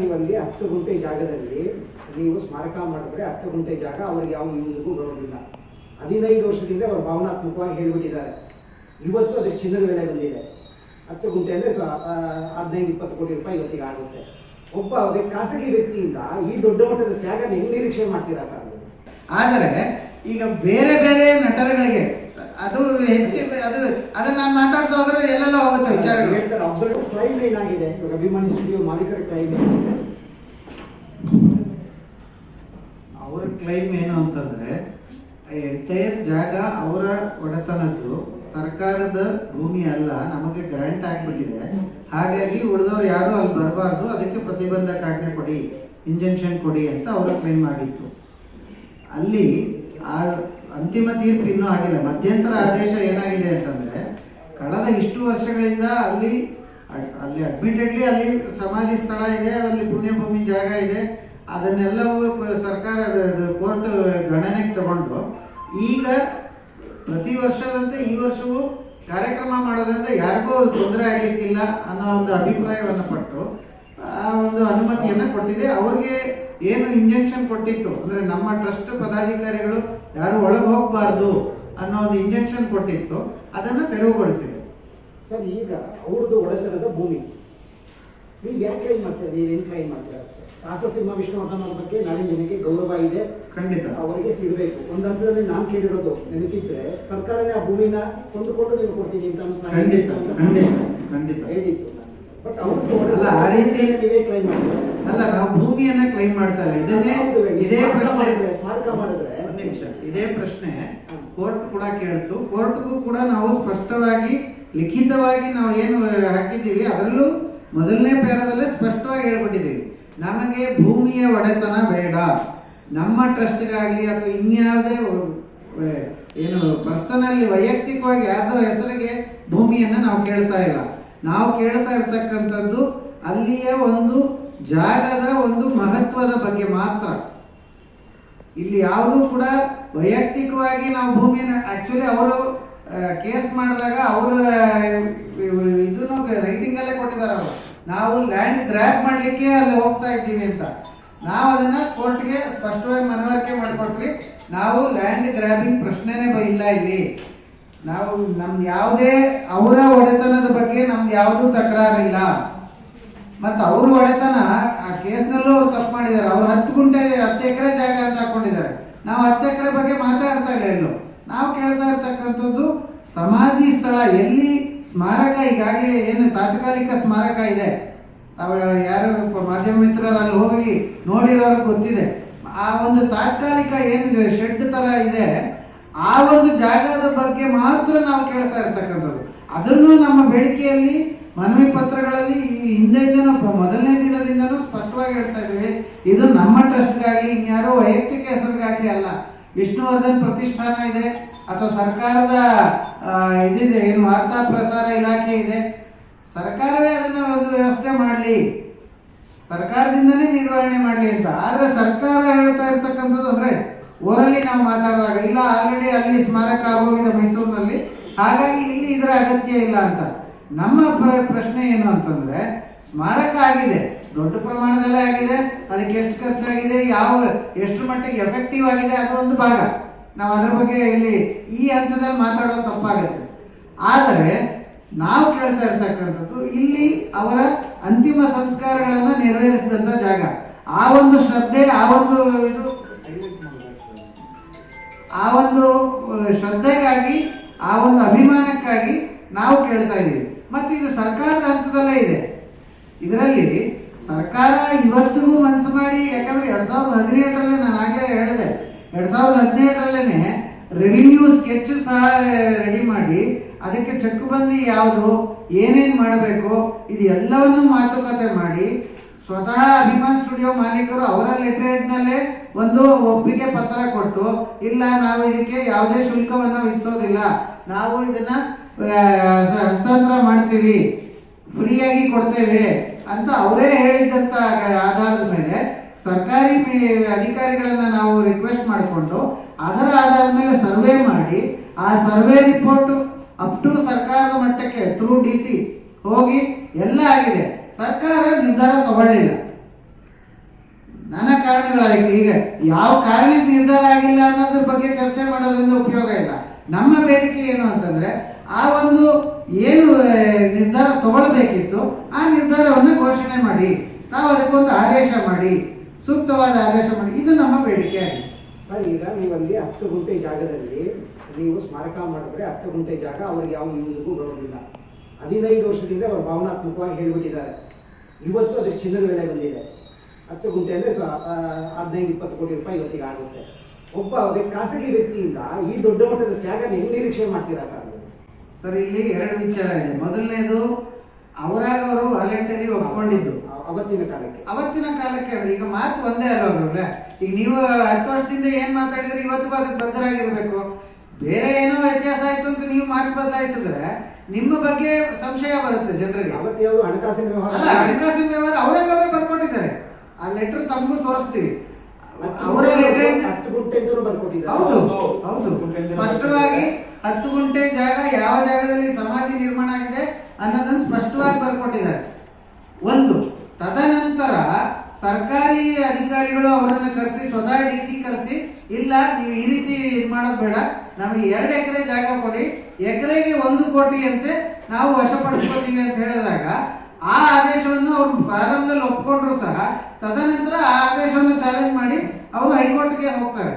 ನೀವು ಅಲ್ಲಿ ಹತ್ತು ಗುಂಟೆ ಜಾಗದಲ್ಲಿ ನೀವು ಸ್ಮಾರಕ ಮಾಡಿದ್ರೆ ಹತ್ತು ಗುಂಟೆ ಜಾಗ ಅವ್ರಿಗೆ ಯಾವ ಯೂಸ್ಗೂ ಬರೋದಿಲ್ಲ. ಹದಿನೈದು ವರ್ಷದಿಂದ ಅವರು ಭಾವನಾತ್ಮಕವಾಗಿ ಹೇಳಿಬಿಟ್ಟಿದ್ದಾರೆ. ಇವತ್ತು ಅದಕ್ಕೆ ಚಿನ್ನದ ಬೆಲೆ ಬಂದಿದೆ. ಹತ್ತು ಗುಂಟೆ ಅಂದರೆ ಹದಿನೈದು, ಇಪ್ಪತ್ತು ಕೋಟಿ ರೂಪಾಯಿ ಇವತ್ತಿಗೆ ಆಗುತ್ತೆ. ಒಬ್ಬ ಖಾಸಗಿ ವ್ಯಕ್ತಿಯಿಂದ ಈ ದೊಡ್ಡ ಮಟ್ಟದ ತ್ಯಾಗ ಹೆಂಗೆ ನಿರೀಕ್ಷೆ ಮಾಡ್ತೀರಾ ಸರ್? ಆದರೆ ಈಗ ಬೇರೆ ಬೇರೆ ನಟರುಗಳಿಗೆ ಅದು ಹೆಚ್ಚು ಅದು ಅದನ್ನ ನಾನು ಮಾತಾಡ್ತಾ ಹೋದ್ರೆ ಎಲ್ಲೆಲ್ಲ ಹೋಗುತ್ತೆ ವಿಚಾರಗಳು. ಹೇಳ್ತಾರೆ ಅಬ್ಸರ್ವ್ ಕ್ಲೈಮ್ ಏನಾಗಿದೆ ಇವಾಗ ಅಭಿಮಾನಿ ಸ್ಟುಡಿಯೋ ಮಾಲೀಕರ ಕ್ಲೈಮ್ ಅವರ ಕ್ಲೈಮ್ ಏನು ಅಂತಂದ್ರೆ ಎಂಟೈರ್ ಜಾಗ ಅವರ ಒಡೆತನದ್ದು ಸರ್ಕಾರದ ಭೂಮಿ ಅಲ್ಲ ನಮಗೆ ಗ್ರಾಂಟ್ ಆಗ್ಬಿಟ್ಟಿದೆ. ಹಾಗಾಗಿ ಉಳಿದವ್ರು ಯಾರು ಅಲ್ಲಿ ಬರಬಾರ್ದು ಅದಕ್ಕೆ ಪ್ರತಿಬಂಧಕ ಪ್ರತಿಬಂಧಕಾಜ್ಞೆ ಕೊಡಿ ಇಂಜೆಕ್ಷನ್ ಕೊಡಿ ಅಂತ ಅವರು ಕ್ಲೈಮ್ ಆಗಿತ್ತು ಅಲ್ಲಿ ಆ ಅಂತಿಮ ತೀರ್ಪು ಇನ್ನೂ ಆಗಿಲ್ಲ. ಮಧ್ಯಂತರ ಆದೇಶ ಏನಾಗಿದೆ ಅಂತಂದ್ರೆ, ಕಳೆದ ಇಷ್ಟು ವರ್ಷಗಳಿಂದ ಅಲ್ಲಿ ಅಲ್ಲಿ ಅಡ್ಮಿಟೆಡ್ಲಿ ಅಲ್ಲಿ ಸಮಾಧಿ ಸ್ಥಳ ಇದೆ, ಅಲ್ಲಿ ಪುಣ್ಯಭೂಮಿ ಜಾಗ ಇದೆ. ಅದನ್ನೆಲ್ಲವೂ ಸರ್ಕಾರ ಕೋರ್ಟ್ ಗಣನೆಗೆ ತಗೊಂಡು ಈಗ ಪ್ರತಿ ವರ್ಷದಂತೆ ಈ ವರ್ಷವೂ ಕಾರ್ಯಕ್ರಮ ಮಾಡೋದ್ರಿಂದ ಯಾರಿಗೂ ತೊಂದರೆ ಆಗಲಿಕ್ಕಿಲ್ಲ ಅನ್ನೋ ಒಂದು ಅಭಿಪ್ರಾಯವನ್ನು ಪಟ್ಟು ಆ ಒಂದು ಅನುಮತಿಯನ್ನ ಕೊಟ್ಟಿದೆ. ಅವ್ರಿಗೆ ಏನು ಇಂಜೆಕ್ಷನ್ ಕೊಟ್ಟಿತ್ತು? ಅಂದ್ರೆ ನಮ್ಮ ಟ್ರಸ್ಟ್ ಪದಾಧಿಕಾರಿಗಳು ಯಾರು ಒಳಗೆ ಹೋಗಬಾರ್ದು ಅನ್ನೋ ಒಂದು ಇಂಜೆಕ್ಷನ್ ಕೊಟ್ಟಿತ್ತು. ಅದನ್ನ ತೆರವುಗೊಳಿಸಿದೆ. ಸರ್ ಈಗ ಅವ್ರದ್ದು ಒಡೆತನದ ಭೂಮಿ. ನೀವು ಯಾಕೆ ಕ್ಲೈಮ್ ಮಾಡ್ತೀರಾ ನೀವೇನು ಕ್ಲೈಮ್ ಮಾಡ್ತೀರಾ ಸರ್? ಸಾಹಸ ಸಿಂಹ ವಿಷ್ಣುವರ್ಧನ್ ಅವ್ರ ಬಗ್ಗೆ ನಾಳೆ ಜನಕ್ಕೆ ಗೌರವ ಇದೆ. ಖಂಡಿತ. ಅವರಿಗೆ ಸಿಗಬೇಕು. ಒಂದು ಹಂತದಲ್ಲಿ ನಾನು ಕೇಳಿರೋದು ನೆನಪಿದ್ರೆ ಸರ್ಕಾರನೇ ಆ ಭೂಮಿನ ಕೊಂಡುಕೊಂಡು ನೀವು ಕೊಡ್ತೀನಿ ಅಂತ ಖಂಡಿತ. ಖಂಡಿತ. ಖಂಡಿತ. ಹೇಳಿತ್ತು ಬಟ್ ಅಲ್ಲ, ಆ ರೀತಿ- ನೀವೇ ಕ್ಲೈಮ್ ಅಲ್ಲ ನಾವು ಭೂಮಿಯನ್ನ ಕ್ಲೈಮ್ ಮಾಡ್ತಾ ಇಲ್ಲ ಇದನ್ನೇ ಇದೇ ಪ್ರಶ್ನೆ. ಸ್ಮಾರಕ ಮಾಡಿದ್ರೆ ಒಂದ್ ನಿಮಿಷ. ಇದೇ ಪ್ರಶ್ನೆ ಕೋರ್ಟ್ ಕೂಡ ಕೇಳ್ತು. ಕೋರ್ಟ್ಗೂ ಕೂಡ ನಾವು ಸ್ಪಷ್ಟವಾಗಿ ಲಿಖಿತವಾಗಿ ನಾವು ಏನು ಹಾಕಿದ್ದೀವಿ ಅದರಲ್ಲೂ ಮೊದಲನೇ ಪ್ಯಾರದಲ್ಲೇ ಸ್ಪಷ್ಟವಾಗಿ ಹೇಳ್ಬಿಟ್ಟಿದ್ದೀವಿ. ನಮಗೆ ಭೂಮಿಯ ಒಡೆತನ ಬೇಡ. ನಮ್ಮ ಟ್ರಸ್ಟ್ಗಾಗಲಿ ಅಥವಾ ಇನ್ಯಾವುದೇ ಏನು ಪರ್ಸನಲ್ಲಿ ವೈಯಕ್ತಿಕವಾಗಿ ಯಾರ್ದೋ ಹೆಸರಿಗೆ ಭೂಮಿಯನ್ನು ನಾವು ಕೇಳ್ತಾ ಇಲ್ಲ. ನಾವು ಕೇಳ್ತಾ ಇರ್ತಕ್ಕಂಥದ್ದು ಅಲ್ಲಿಯ ಒಂದು ಜಾಗದ ಒಂದು ಮಹತ್ವದ ಬಗ್ಗೆ ಮಾತ್ರ. ಇಲ್ಲಿ ಯಾವುದೂ ಕೂಡ ವೈಯಕ್ತಿಕವಾಗಿ ನಾವು ಭೂಮಿಯನ್ನು ಆಕ್ಚುಲಿ ಅವರು ಕೇಸ್ ಮಾಡಿದಾಗ ಅವರು ಇದನ್ನು ರೈಟಿಂಗ್ ಅಲ್ಲೇ ಕೊಟ್ಟಿದ್ದಾರೆ ಅವರು. ನಾವು ಲ್ಯಾಂಡ್ ಗ್ರ್ಯಾಪ್ ಮಾಡ್ಲಿಕ್ಕೆ ಅಲ್ಲಿ ಹೋಗ್ತಾ ಇದ್ದೀವಿ ಅಂತ. ನಾವು ಅದನ್ನ ಕೋರ್ಟ್ಗೆ ಸ್ಪಷ್ಟವಾಗಿ ಮನವರಿಕೆ ಮಾಡಿಕೊಟ್ವಿ. ನಾವು ಲ್ಯಾಂಡ್ ಗ್ರ್ಯಾಬಿಂಗ್ ಪ್ರಶ್ನೆನೇ ಇಲ್ಲ ಇಲ್ಲಿ. ನಾವು ನಮ್ದು ಯಾವುದೇ, ಅವರ ಒಡೆತನದ ಬಗ್ಗೆ ನಮ್ದು ಯಾವುದೂ ತಕರಾರಿಲ್ಲ ಮತ್ತು ಅವ್ರ ಒಡೆತನ, ಆ ಕೇಸ್ನಲ್ಲೂ ಅವ್ರು ತಪ್ಪು ಮಾಡಿದ್ದಾರೆ. ಅವ್ರು ಹತ್ತು ಗುಂಟೆ, ಹತ್ತು ಎಕರೆ ಜಾಗ ಅಂತ ಹಾಕೊಂಡಿದ್ದಾರೆ. ನಾವು ಹತ್ತು ಎಕರೆ ಬಗ್ಗೆ ಮಾತಾಡ್ತಾ ಇಲ್ಲ ಎಲ್ಲೂ ನಾವು ಕೇಳ್ತಾ ಇರ್ತಕ್ಕಂಥದ್ದು ಸಮಾಧಿ ಸ್ಥಳ, ಎಲ್ಲಿ ಸ್ಮಾರಕ, ಈಗಾಗಲೇ ಏನು ತಾತ್ಕಾಲಿಕ ಸ್ಮಾರಕ ಇದೆ. ತಾವು ಯಾರು ಮಾಧ್ಯಮ ಮಿತ್ರರು ಅಲ್ಲಿ ಹೋಗಿ ನೋಡಿರೋರ್ಗೆ ಗೊತ್ತಿದೆ. ಆ ಒಂದು ತಾತ್ಕಾಲಿಕ ಏನು ಶೆಡ್ ತರ ಇದೆ. ಆ ಒಂದು ಜಾಗದ ಬಗ್ಗೆ ಮಾತ್ರ ನಾವು ಕೇಳ್ತಾ ಇರ್ತಕ್ಕಂಥದ್ದು. ಅದನ್ನು ನಮ್ಮ ಬೇಡಿಕೆಯಲ್ಲಿ ಮನವಿ ಪತ್ರಗಳಲ್ಲಿ ಹಿಂದೆಯಿಂದನೂ ಮೊದಲನೇ ದಿನದಿಂದನೂ ಸ್ಪಷ್ಟವಾಗಿ ಹೇಳ್ತಾ ಇದ್ದೀವಿ. ಇದು ನಮ್ಮ ಟ್ರಸ್ಟ್ಗಾಗಲಿ, ಇನ್ಯಾರೋ ವೈಯಕ್ತಿಕ ಹೆಸರಿಗಾಗಲಿ ಅಲ್ಲ. ವಿಷ್ಣುವರ್ಧನ್ ಪ್ರತಿಷ್ಠಾನ ಇದೆ, ಅಥವಾ ಸರ್ಕಾರದ ಇದಿದೆ, ಏನು ವಾರ್ತಾ ಪ್ರಸಾರ ಇಲಾಖೆ ಇದೆ. ಸರ್ಕಾರವೇ ಅದನ್ನು ಒಂದು ವ್ಯವಸ್ಥೆ ಮಾಡಲಿ. ಸರ್ಕಾರದಿಂದನೇ ನಿರ್ವಹಣೆ ಮಾಡಲಿ ಅಂತ. ಆದರೆ ಸರ್ಕಾರ ಹೇಳ್ತಾ ಇರ್ತಕ್ಕಂಥದ್ದು ಅಂದ್ರೆ ಊರಲ್ಲಿ ನಾವು ಮಾತಾಡಿದಾಗ, ಇಲ್ಲ ಆಲ್ರೆಡಿ ಅಲ್ಲಿ ಸ್ಮಾರಕ ಆಗೋಗಿದೆ ಮೈಸೂರಿನಲ್ಲಿ, ಹಾಗಾಗಿ ಇಲ್ಲಿ ಇದರ ಅಗತ್ಯ ಇಲ್ಲ ಅಂತ. ನಮ್ಮ ಪ್ರಶ್ನೆ ಏನು ಅಂತಂದ್ರೆ, ಸ್ಮಾರಕ ಆಗಿದೆ, ದೊಡ್ಡ ಪ್ರಮಾಣದಲ್ಲೇ ಆಗಿದೆ, ಅದಕ್ಕೆ ಎಷ್ಟು ಖರ್ಚಾಗಿದೆ, ಯಾವ, ಎಷ್ಟು ಮಟ್ಟಿಗೆ ಎಫೆಕ್ಟಿವ್ ಆಗಿದೆ ಅದು ಒಂದು ಭಾಗ. ನಾವು ಅದ್ರ ಬಗ್ಗೆ ಇಲ್ಲಿ ಈ ಹಂತದಲ್ಲಿ ಮಾತಾಡೋದು ತಪ್ಪಾಗುತ್ತೆ. ಆದರೆ, ನಾವು ಕೇಳ್ತಾ ಇರ್ತಕ್ಕಂಥದ್ದು, ಇಲ್ಲಿ ಅವರ ಅಂತಿಮ ಸಂಸ್ಕಾರಗಳನ್ನು ನೆರವೇರಿಸಿದಂಥ ಜಾಗ. ಆ ಒಂದು ಶ್ರದ್ಧೆ, ಆ ಒಂದು ಇದು ಆ ಒಂದು ಶ್ರದ್ಧೆಗಾಗಿ, ಆ ಒಂದು ಅಭಿಮಾನಕ್ಕಾಗಿ ನಾವು ಕೇಳ್ತಾ ಇದ್ದೀವಿ. ಮತ್ತು ಇದು ಸರ್ಕಾರದ ಹಂತದಲ್ಲೇ ಇದೆ. ಇದರಲ್ಲಿ ಸರ್ಕಾರ ಇವತ್ತಿಗೂ ಮನಸ್ಸು ಮಾಡಿ, ಯಾಕಂದ್ರೆ ಎರಡ್ ಸಾವಿರದ ಹದಿನೇಳರಲ್ಲೇ ನಾನು ಆಗಲೇ ಹೇಳಿದೆ. ಎರಡ್ ಸಾವಿರದ ಹದಿನೇಳರಲ್ಲೇನೆ ರೆವಿನ್ಯೂ ಸ್ಕೆಚ್ ಸಹ ರೆಡಿ ಮಾಡಿ, ಅದಕ್ಕೆ ಚಕ್ಕುಬಂದಿ ಯಾವುದು, ಏನೇನು ಮಾಡಬೇಕು, ಇದು ಎಲ್ಲವನ್ನು ಮಾತುಕತೆ ಮಾಡಿ ಸ್ವತಃ ಅಭಿಮಾನ್ ಸ್ಟುಡಿಯೋ ಮಾಲೀಕರು ಅವರ ಲೆಟರ್ನಲ್ಲೇ ಒಂದು ಒಪ್ಪಿಗೆ ಪತ್ರ ಕೊಟ್ಟು, ಇಲ್ಲ, ನಾವು ಇದಕ್ಕೆ ಯಾವುದೇ ಶುಲ್ಕವನ್ನು ವಿಧಿಸೋದಿಲ್ಲ. ನಾವು ಇದನ್ನ ಹಸ್ತಾಂತರ ಮಾಡ್ತೀವಿ. ಫ್ರೀಯಾಗಿ ಕೊಡ್ತೇವೆ ಅಂತ ಅವರೇ ಹೇಳಿದ್ದಂತ ಆಧಾರದ ಮೇಲೆ ಸರ್ಕಾರಿ ಅಧಿಕಾರಿಗಳನ್ನ ನಾವು ರಿಕ್ವೆಸ್ಟ್ ಮಾಡಿಕೊಂಡು, ಅದರ ಆಧಾರದ ಮೇಲೆ ಸರ್ವೆ ಮಾಡಿ, ಆ ಸರ್ವೆ ರಿಪೋರ್ಟ್ ಅಪ್ ಟು ಸರ್ಕಾರದ ಮಟ್ಟಕ್ಕೆ ಥ್ರೂ ಡಿ ಹೋಗಿ ಎಲ್ಲ ಆಗಿದೆ. ಸರ್ಕಾರ ನಿರ್ಧಾರ ತಗೊಳ್ಳಿಲ್ಲ. ಕಾರಣಗಳು ಕಾರಣಗಳಾಗಿ ಈಗ ಯಾವ ಕಾರಣಕ್ಕೆ ನಿರ್ಧಾರ ಆಗಿಲ್ಲ ಅನ್ನೋದ್ರ ಬಗ್ಗೆ ಚರ್ಚೆ ಮಾಡೋದ್ರಿಂದ ಉಪಯೋಗ ಇಲ್ಲ. ನಮ್ಮ ಬೇಡಿಕೆ ಏನು ಅಂತಂದ್ರೆ, ಆ ಒಂದು ಏನು ನಿರ್ಧಾರ ತಗೊಳ್ಬೇಕಿತ್ತು, ಆ ನಿರ್ಧಾರವನ್ನು ಘೋಷಣೆ ಮಾಡಿ ನಾವು ಅದಕ್ಕೊಂದು ಆದೇಶ ಮಾಡಿ, ಸೂಕ್ತವಾದ ಆದೇಶ ಮಾಡಿ, ಇದು ನಮ್ಮ ಬೇಡಿಕೆ ಆಗಿದೆ. ಸರ್, ಈಗ ನೀವಲ್ಲಿ ಹತ್ತು ಗುಂಟೆ ಜಾಗದಲ್ಲಿ, ನೀವು ಸ್ಮಾರಕ ಮಾಡಿದ್ರೆ ಹತ್ತು ಗುಂಟೆ ಜಾಗ ಅವ್ರಿಗೆ ಯಾವ ಯೂಸ್ಗೂ ಬರೋದಿಲ್ಲ. ಹದಿನೈದು ವರ್ಷದಿಂದ ಅವರು ಭಾವನಾತ್ಮಕವಾಗಿ ಹೇಳಿಬಿಟ್ಟಿದ್ದಾರೆ ಇವತ್ತು ಅದಕ್ಕೆ ಚಿನ್ನದ ಬೆಲೆ ಬಂದಿದೆ. ಹತ್ತು ಗುಂಟೆ ಅಂದರೆ ಸ ಹದಿನೈದು ಇಪ್ಪತ್ತು ಕೋಟಿ ರೂಪಾಯಿ ಇವತ್ತಿಗೆ ಆಗುತ್ತೆ. ಒಬ್ಬ ಖಾಸಗಿ ವ್ಯಕ್ತಿಯಿಂದ ಈ ದೊಡ್ಡ ಮಟ್ಟದ ತ್ಯಾಗ ಹೆಂಗೆ ನಿರೀಕ್ಷೆ ಮಾಡ್ತೀರಾ ಸರ್? ಸರ್ ಇಲ್ಲಿ ಎರಡು ವಿಚಾರ ಇದೆ. ಮೊದಲನೇದು ಅವರಾಗ ಅವರು ವಾಲಂಟರಿ ಒಪ್ಕೊಂಡಿದ್ದು ಅವತ್ತಿನ ಕಾಲಕ್ಕೆ. ಅವತ್ತಿನ ಕಾಲಕ್ಕೆ ಅಲ್ಲ ಈಗ ಮಾತು ಒಂದೇ ಅಲ್ಲ ಈಗ ನೀವು ಹತ್ತು ವರ್ಷದಿಂದ ಏನ್ ಮಾತಾಡಿದ್ರೆ ಇವತ್ತು ಅದಕ್ಕೆ ಬದ್ಧರಾಗಿರ್ಬೇಕು ಬೇರೆ ಏನೋ ವ್ಯತ್ಯಾಸ ಆಯ್ತು ಅಂತ ನೀವು ಮಾತು ಬದಲಾಯಿಸಿದ್ರೆ ನಿಮ್ಮ ಬಗ್ಗೆ ಸಂಶಯ ಬರುತ್ತೆ ಜನರಿಗೆ. ಅವತ್ತು ಅವರು ಹಣಕಾಸಿನ ಅಲ್ಲ ವ್ಯವಹಾರ ಹಣಕಾಸಿನ ವ್ಯವಹಾರ ಅವರೇ ಬಗ್ಗೆ ಬರ್ಕೊಟ್ಟಿದ್ದಾರೆ. ಆ ಲೆಟರ್ ತಮಗೂ ತೋರಿಸ್ತೀವಿ. ಅವರ ಗುಂಟೆ- ಲೆಟರ್ ಹತ್ತು ಗುಂಟೆ ಅಂತಲೂ ಹೌದು ಹೌದು. ಸ್ಪಷ್ಟವಾಗಿ ಹತ್ತು ಗುಂಟೆ ಜಾಗ ಯಾವ ಜಾಗದಲ್ಲಿ ಸಮಾಧಿ ನಿರ್ಮಾಣ ಆಗಿದೆ ಅನ್ನೋದನ್ನು ಸ್ಪಷ್ಟವಾಗಿ ಬರ್ಕೊಟ್ಟಿದ್ದಾರೆ. ಒಂದು ತದನಂತರ ಸರ್ಕಾರಿ ಅಧಿಕಾರಿಗಳು ಅವರನ್ನು ಕರೆಸಿ ಸ್ವತಃ ಡಿ ಸಿ ಕರೆಸಿ ಇಲ್ಲ, ನೀವು ಈ ರೀತಿ ಇದು ಮಾಡೋದು ಬೇಡ. ನಮಗೆ ಎರಡು ಎಕರೆ ಜಾಗ ಕೊಡಿ. ಎಕರೆಗೆ ಒಂದು ಕೋಟಿಯಂತೆ ನಾವು ವಶಪಡಿಸ್ಕೋತೀವಿ ಅಂತ ಹೇಳಿದಾಗ ಆ ಆದೇಶವನ್ನು ಅವರು ಪ್ರಾರಂಭದಲ್ಲಿ ಒಪ್ಕೊಂಡ್ರು ಸಹ, ತದನಂತರ ಆ ಆದೇಶವನ್ನು ಚಾಲೆಂಜ್ ಮಾಡಿ ಅವರು ಹೈಕೋರ್ಟ್ಗೆ ಹೋಗ್ತಾರೆ.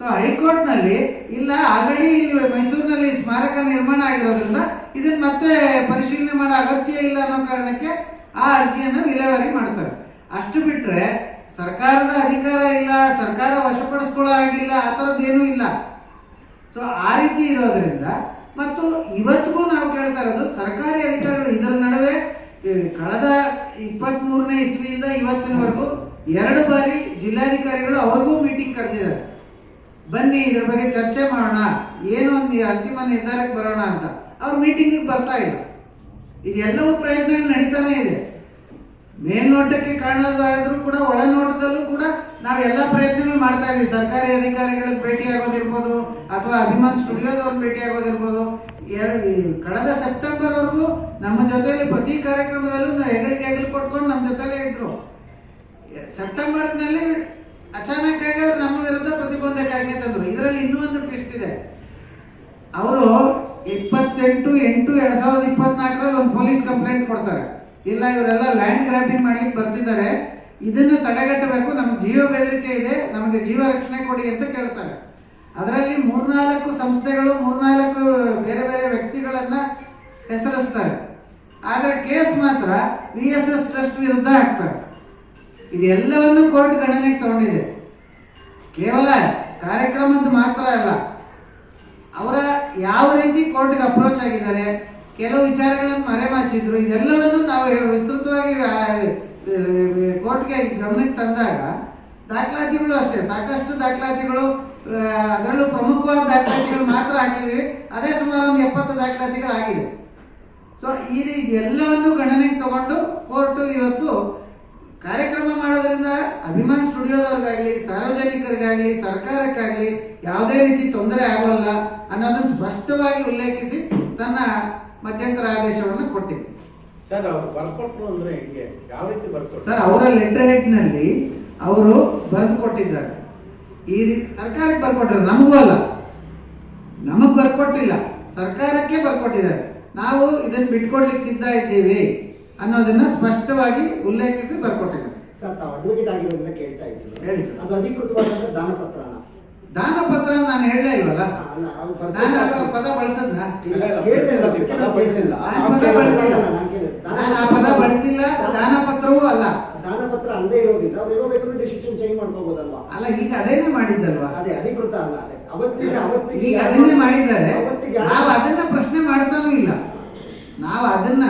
ಸೊ ಹೈಕೋರ್ಟ್ನಲ್ಲಿ ಇಲ್ಲ, ಆಲ್ರೆಡಿ ಇಲ್ಲಿ ಮೈಸೂರಿನಲ್ಲಿ ಸ್ಮಾರಕ ನಿರ್ಮಾಣ ಆಗಿರೋದ್ರಿಂದ ಇದನ್ನ ಮತ್ತೆ ಪರಿಶೀಲನೆ ಮಾಡೋ ಅಗತ್ಯ ಇಲ್ಲ ಅನ್ನೋ ಕಾರಣಕ್ಕೆ ಆ ಅರ್ಜಿಯನ್ನು ವಿಲೇವಾರಿ ಮಾಡ್ತಾರೆ. ಅಷ್ಟು ಬಿಟ್ರೆ ಸರ್ಕಾರದ ಅಧಿಕಾರ ಇಲ್ಲ, ಸರ್ಕಾರ ವಶಪಡಿಸ್ಕೊಳ್ಳೋ ಆಗಿಲ್ಲ ಆ ಥರದ್ದೇನೂ ಇಲ್ಲ. ಸೊ ಆ ರೀತಿ ಇರೋದ್ರಿಂದ ಮತ್ತು ಇವತ್ತಿಗೂ ನಾವು ಕೇಳ್ತಾ ಇರೋದು ಸರ್ಕಾರಿ ಅಧಿಕಾರಿಗಳು ಇದರ ನಡುವೆ ಕಳೆದ ಇಪ್ಪತ್ತ್ ಮೂರನೇ ಇಸ್ವಿಯಿಂದ ಇವತ್ತಿನವರೆಗೂ ಎರಡು ಬಾರಿ ಜಿಲ್ಲಾಧಿಕಾರಿಗಳು ಅವ್ರಿಗೂ ಮೀಟಿಂಗ್ ಕರೆದಿದ್ದಾರೆ. ಬನ್ನಿ, ಇದ್ರ ಬಗ್ಗೆ ಚರ್ಚೆ ಮಾಡೋಣ. ಏನು ಒಂದು ಅಂತಿಮ ನಿರ್ಧಾರಕ್ಕೆ ಬರೋಣ ಅಂತ. ಅವ್ರು ಮೀಟಿಂಗಿಗೆ ಬರ್ತಾ ಇಲ್ಲ. ಇದೆಲ್ಲವೂ ಪ್ರಯತ್ನಗಳು ನಡೀತಾನೆ ಇದೆ. ಮೇಲ್ನೋಟಕ್ಕೆ ಕಾಣೋದಾದ್ರೂ ಕೂಡ, ಒಳನೋಟದಲ್ಲೂ ಕೂಡ ನಾವು ಎಲ್ಲ ಪ್ರಯತ್ನಗಳು ಮಾಡ್ತಾ ಇದೀವಿ ಸರ್ಕಾರಿ ಅಧಿಕಾರಿಗಳಿಗೆ ಭೇಟಿ ಆಗೋದಿರ್ಬೋದು, ಅಥವಾ ಅಭಿಮಾನ್ ಸ್ಟುಡಿಯೋದವ್ರು ಭೇಟಿ ಆಗೋದಿರ್ಬೋದು. ಎರಡು ಕಳೆದ ಸೆಪ್ಟೆಂಬರ್ ವರೆಗೂ ನಮ್ಮ ಜೊತೆಯಲ್ಲಿ ಪ್ರತಿ ಕಾರ್ಯಕ್ರಮದಲ್ಲೂ ನಾವು ಹೆಗಲಿಗೆ ಹೆಗಲು ಕೊಟ್ಕೊಂಡು ನಮ್ಮ ಜೊತೆಲೇ ಇದ್ರು. ಸೆಪ್ಟೆಂಬರ್ನಲ್ಲಿ ಅಚಾನಕ್ ಆಗಿ ಅವ್ರು ನಮ್ಮ ವಿರುದ್ಧ ಪ್ರತಿಬಂಧಕಾಜ್ಞೆ ತಂದ್ರು. ಇದರಲ್ಲಿ ಇನ್ನೂ ಒಂದು ಟ್ವಿಸ್ಟ್ ಇದೆ. ಅವರು ಇಪ್ಪತ್ತೆಂಟು ಎಂಟು ಎರಡ್ ಸಾವಿರದ ಇಪ್ಪತ್ನಾಲ್ಕರಲ್ಲಿ ಒಂದು ಪೊಲೀಸ್ ಕಂಪ್ಲೇಂಟ್ ಕೊಡ್ತಾರೆ. ಇಲ್ಲ, ಇವರೆಲ್ಲ ಲ್ಯಾಂಡ್ ಗ್ರಾಬಿಂಗ್ ಮಾಡ್ಲಿಕ್ಕೆ ಬರ್ತಿದ್ದಾರೆ. ಇದನ್ನು ತಡೆಗಟ್ಟಬೇಕು. ನಮ್ಗೆ ಜೀವ ಬೆದರಿಕೆ ಇದೆ. ನಮಗೆ ಜೀವ ರಕ್ಷಣೆ ಕೊಡಿ ಅಂತ ಕೇಳ್ತಾರೆ. ಅದರಲ್ಲಿ ಮೂರ್ನಾಲ್ಕು ಸಂಸ್ಥೆಗಳು, ಮೂರ್ನಾಲ್ಕು ಬೇರೆ ಬೇರೆ ವ್ಯಕ್ತಿಗಳನ್ನ ಹೆಸರಿಸ್ತಾರೆ. ಆದ್ರೆ ಕೇಸ್ ಮಾತ್ರ ವಿ ಎಸ್ ಎಸ್ ಟ್ರಸ್ಟ್ ವಿರುದ್ಧ ಹಾಕ್ತಾರೆ ಇದೆಲ್ಲವನ್ನು ಕೋರ್ಟ್ ಗಣನೆಗೆ ತಗೊಂಡಿದೆ. ಕೇವಲ ಕಾರ್ಯಕ್ರಮದ ಮಾತ್ರ ಅಲ್ಲ. ಅವರ ಯಾವ ರೀತಿ ಕೋರ್ಟ್ಗೆ ಅಪ್ರೋಚ್ ಆಗಿದ್ದಾರೆ ಕೆಲವು ವಿಚಾರಗಳನ್ನು ಮರೆಮಾಚಿದ್ರು. ಇದೆಲ್ಲವನ್ನು ನಾವು ವಿಸ್ತೃತವಾಗಿ ಕೋರ್ಟ್ಗೆ ಗಮನಕ್ಕೆ ತಂದಾಗ ದಾಖಲಾತಿಗಳು ಅಷ್ಟೇ. ಸಾಕಷ್ಟು ದಾಖಲಾತಿಗಳು ಅದರಲ್ಲೂ ಪ್ರಮುಖವಾದ ದಾಖಲಾತಿಗಳು ಮಾತ್ರ ಹಾಕಿದ್ದೀವಿ. ಅದೇ ಸುಮಾರು ಒಂದು ಎಪ್ಪತ್ತು ದಾಖಲಾತಿಗಳು ಆಗಿದೆ. ಸೊ ಈ ರೀತಿ ಎಲ್ಲವನ್ನು ಗಣನೆಗೆ ತಗೊಂಡು ಕೋರ್ಟು ಇವತ್ತು ಕಾರ್ಯಕ್ರಮ ಮಾಡೋದ್ರಿಂದ ಅಭಿಮಾನ್ ಸ್ಟುಡಿಯೋದವ್ರಿಗಾಗ್ಲಿ, ಸಾರ್ವಜನಿಕರಿಗಾಗ್ಲಿ, ಸರ್ಕಾರಕ್ಕಾಗ್ಲಿ ಯಾವುದೇ ರೀತಿ ತೊಂದರೆ ಆಗೋಲ್ಲ ಅನ್ನೋದನ್ನು ಸ್ಪಷ್ಟವಾಗಿ ಉಲ್ಲೇಖಿಸಿ ತನ್ನ ಮಧ್ಯಂತರ ಆದೇಶವನ್ನು ಕೊಟ್ಟಿದೆ. ಸರ್ ಅವರು ಬರ್ಕೊಟ್ರು ಅಂದ್ರೆ ಹೆಂಗೆ? ಯಾವ ರೀತಿ ಬರ್ಕೊಟ್ರು? ಸರ್ ಅವರ ಲೆಟರ್ ಹೆಡ್ನಲ್ಲಿ ಅವರು ಬರೆದು ಕೊಟ್ಟಿದ್ದಾರೆ ಈ ರೀತಿ ಸರ್ಕಾರಕ್ಕೆ ಬರ್ಕೊಟ್ರು ನಮಗೂ ಅಲ್ಲ. ನಮಗ್ ಬರ್ಕೊಟ್ಟಿಲ್ಲ. ಸರ್ಕಾರಕ್ಕೆ ಬರ್ಕೊಟ್ಟಿದ್ದಾರೆ. ನಾವು ಇದನ್ನ ಬಿಟ್ಕೊಡ್ಲಿಕ್ಕೆ ಸಿದ್ಧ ಇದ್ದೀವಿ ಅನ್ನೋದನ್ನ ಸ್ಪಷ್ಟವಾಗಿ ಉಲ್ಲೇಖಿಸಿ ಬರ್ಕೊಟ್ಟಿದ್ದಾರೆ. ಸರ್ ತಾವು ಅಡ್ವೊಕೇಟ್ ಆಗಿರೋದ್ರಿಂದ ಕೇಳ್ತಾ ಇದ್ದೀವಿ. ಹೇಳಿ ಸರ್. ಅದು ಅಧಿಕೃತವಾದ ದಾನ ಪತ್ರನ ದಾನ ಪತ್ರ ನಾನು ಹೇಳಲೇ ಇಲ್ವಲ್ಲ? ನಾನು ಆ ಪದ ಬಳಸದ್ನ? ಬಳಸಿಲ್ಲ. ನಾನು ಪದ ಬಳಸಿಲ್ಲ. ನಾನು ದಾನ ಆ ಪದ ಬಳಸಿಲ್ಲ ದಾನ ಪತ್ರವೂ ಅಲ್ಲ. ದಾನ ಪತ್ರ ಅಲ್ಲದೆ ಇರೋದಿಲ್ಲ. ಅವ್ರು ಬೇಕಾದ್ರೂ ಡಿಸಿಷನ್ ಚೇಂಜ್ ಮಾಡ್ಕೋಬಹುದಲ್ವಾ ಅಲ್ಲ ಈಗ ಅದೇನೇ ಮಾಡಿದ್ದಲ್ವಾ? ಅದೇ ಅಧಿಕೃತ ಅಲ್ಲ ಅದೇ. ಅವತ್ತಿಗೆ ಅವತ್ತಿಗೆ ಈಗ ಅದನ್ನೇ ಮಾಡಿದ್ದಾರೆ. ಅವತ್ತಿಗೆ ನಾವು ಅದನ್ನ ಪ್ರಶ್ನೆ ಮಾಡ್ತಾನೂ ಇಲ್ಲ. ನಾವು ಅದನ್ನ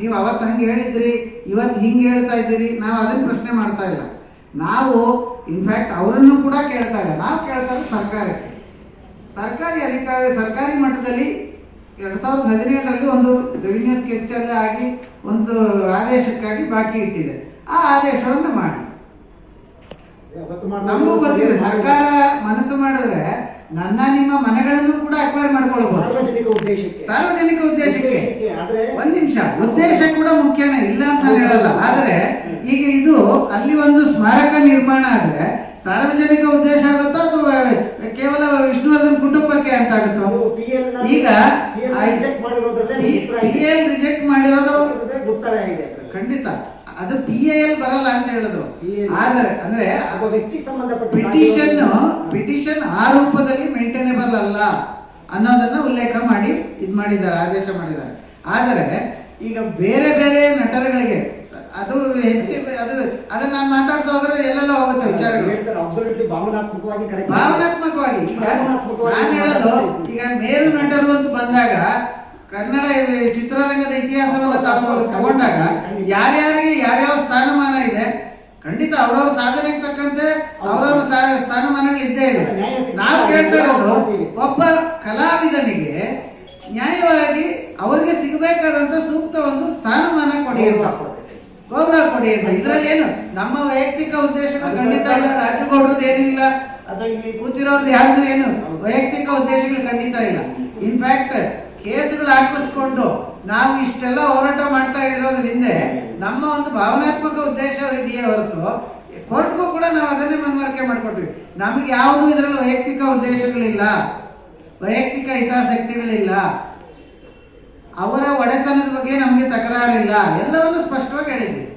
ನೀವು ಅವತ್ತು ಹಂಗೆ ಹೇಳಿದ್ರಿ ಇವತ್ತು ಹಿಂಗೆ ಹೇಳ್ತಾ ಇದ್ದೀರಿ ನಾವು ಅದನ್ನ ಪ್ರಶ್ನೆ ಮಾಡ್ತಾ ಇಲ್ಲ. ನಾವು ಇನ್ಫ್ಯಾಕ್ಟ್ ಅವರನ್ನು ಕೂಡ ಕೇಳ್ತಾ ಇಲ್ಲ. ನಾವು ಕೇಳ್ತಾ ಸರ್ಕಾರಕ್ಕೆ. ಸರ್ಕಾರಿ ಅಧಿಕಾರಿ, ಸರ್ಕಾರಿ ಮಟ್ಟದಲ್ಲಿ ಎರಡ್ ಸಾವಿರದ ಹದಿನೇಳರಲ್ಲಿ ಒಂದು ರೆವಿನ್ಯೂ ಸ್ಕೆಚ್ ಅಲ್ಲೇ ಆಗಿ ಒಂದು ಆದೇಶಕ್ಕಾಗಿ ಬಾಕಿ ಇಟ್ಟಿದೆ. ಆ ಆದೇಶವನ್ನು ಮಾಡಿ. ನಮಗೂ ಗೊತ್ತಿದೆ ಸರ್ಕಾರ ಮನಸ್ಸು ಮಾಡಿದ್ರೆ ನನ್ನ ನಿಮ್ಮ ಮನೆಗಳನ್ನು ಕೂಡ ಅಕ್ವೈರ್ ಮಾಡ್ಕೊಳ್ಬಹುದು ಸಾರ್ವಜನಿಕ ಉದ್ದೇಶಕ್ಕೆ. ಸಾರ್ವಜನಿಕ ಉದ್ದೇಶಕ್ಕೆ. ಒಂದ್ ನಿಮಿಷ. ಉದ್ದೇಶ ಕೂಡ ಮುಖ್ಯನೇ ಇಲ್ಲ ಅಂತ ನಾನು ಹೇಳಲ್ಲ. ಆದ್ರೆ ಈಗ ಇದು ಅಲ್ಲಿ ಒಂದು ಸ್ಮಾರಕ ನಿರ್ಮಾಣ ಆದ್ರೆ ಸಾರ್ವಜನಿಕ ಉದ್ದೇಶ ಆಗುತ್ತಾ ಅಥವಾ ಕೇವಲ ವಿಷ್ಣುವರ್ಧನ್ ಕುಟುಂಬಕ್ಕೆ ಅಂತ ಆಗುತ್ತೋ? ಈಗ ರಿಜೆಕ್ಟ್ ಮಾಡಿರೋದು ಖಂಡಿತ. ಅದು ಪಿ ಎಲ್ ಬರಲ್ಲ ಅಂತ ಹೇಳಿದ್ರು. ಆದರೆ ಅಂದ್ರೆ ಒಬ್ಬ ವ್ಯಕ್ತಿಗೆ ಸಂಬಂಧಪಟ್ಟ ಪಿಟಿಷನ್ ಪಿಟಿಷನ್ ಆ ರೂಪದಲ್ಲಿ ಮೇಂಟೈನೇಬಲ್ ಅಲ್ಲ ಅನ್ನೋದನ್ನ ಉಲ್ಲೇಖ ಮಾಡಿ ಇದ್ ಮಾಡಿದ್ದಾರೆ ಆದೇಶ ಮಾಡಿದ್ದಾರೆ. ಆದರೆ ಈಗ ಬೇರೆ ಬೇರೆ ನಟರುಗಳಿಗೆ ಅದು ಹೆಚ್ಚು ಅದು ಅದನ್ನ ನಾನು ಮಾತಾಡ್ತಾ ಹೋದ್ರೆ ಎಲ್ಲೆಲ್ಲ ಹೋಗುತ್ತೆ ವಿಚಾರಗಳು. ಭಾವನಾತ್ಮಕವಾಗಿ ಭಾವನಾತ್ಮಕವಾಗಿ. ಈಗ ನಾನು ಹೇಳೋದು ಈಗ ಮೇರು ನಟರು ಅಂತ ಬಂದಾಗ ಕನ್ನಡ ಚಿತ್ರರಂಗದ ಇತಿಹಾಸವನ್ನ ತಗೊಂಡಾಗ ಯಾರ್ಯಾರಿಗೆ ಯಾವ್ಯಾವ ಸ್ಥಾನಮಾನ ಇದೆ, ಖಂಡಿತ ಅವ್ರವ್ರ ಸಾಧನೆಗೆ ತಕ್ಕಂತೆ ಅವ್ರವ್ರ ಸ್ಥಾನಮಾನಗಳು ಇದ್ದೇ ಇದೆ. ನಾವು ಕೇಳ್ತಾ ಇರೋದು, ಒಬ್ಬ ಕಲಾವಿದನಿಗೆ ನ್ಯಾಯವಾಗಿ ಅವ್ರಿಗೆ ಸಿಗಬೇಕಾದಂತ ಸೂಕ್ತ ಒಂದು ಸ್ಥಾನಮಾನ ಕೊಡಿ ಅಂತ. ಗೌರವ ಕೊಡಿ ಅಂತ. ಇದ್ರಲ್ಲಿ ಏನು, ನಮ್ಮ ವೈಯಕ್ತಿಕ ಉದ್ದೇಶ ಖಂಡಿತ ಇಲ್ಲ ರಾಜಗೌಡ್ರದ್ದು ಏನಿಲ್ಲ ಅದು ಇಲ್ಲಿ ಕೂತಿರೋರ್ದು ಯಾರ್ದು ಏನು, ವೈಯಕ್ತಿಕ ಉದ್ದೇಶಗಳು ಖಂಡಿತ ಇಲ್ಲ. ಇನ್ಫ್ಯಾಕ್ಟ್ ಕೇಸ್ಗಳು ಹಾಕಿಸ್ಕೊಂಡು ನಾವು ಇಷ್ಟೆಲ್ಲ ಹೋರಾಟ ಮಾಡ್ತಾ ಇರೋದ್ರ ಹಿಂದೆ ನಮ್ಮ ಒಂದು ಭಾವನಾತ್ಮಕ ಉದ್ದೇಶ ಇದೆಯೇ ಹೊರತು ಕೋರ್ಟ್ಗೂ ಕೂಡ ನಾವು ಅದನ್ನೇ ಮನವರಿಕೆ ಮಾಡ್ಕೊಟ್ವಿ. ನಮಗೆ ಯಾವುದು ಇದರಲ್ಲಿ ವೈಯಕ್ತಿಕ ಉದ್ದೇಶಗಳಿಲ್ಲ, ವೈಯಕ್ತಿಕ ಹಿತಾಸಕ್ತಿಗಳಿಲ್ಲ. ಅವರ ಒಡೆತನದ ಬಗ್ಗೆ ನಮಗೆ ತಕರಾರಿಲ್ಲ. ಎಲ್ಲವನ್ನು ಸ್ಪಷ್ಟವಾಗಿ ಹೇಳಿದ್ದೀವಿ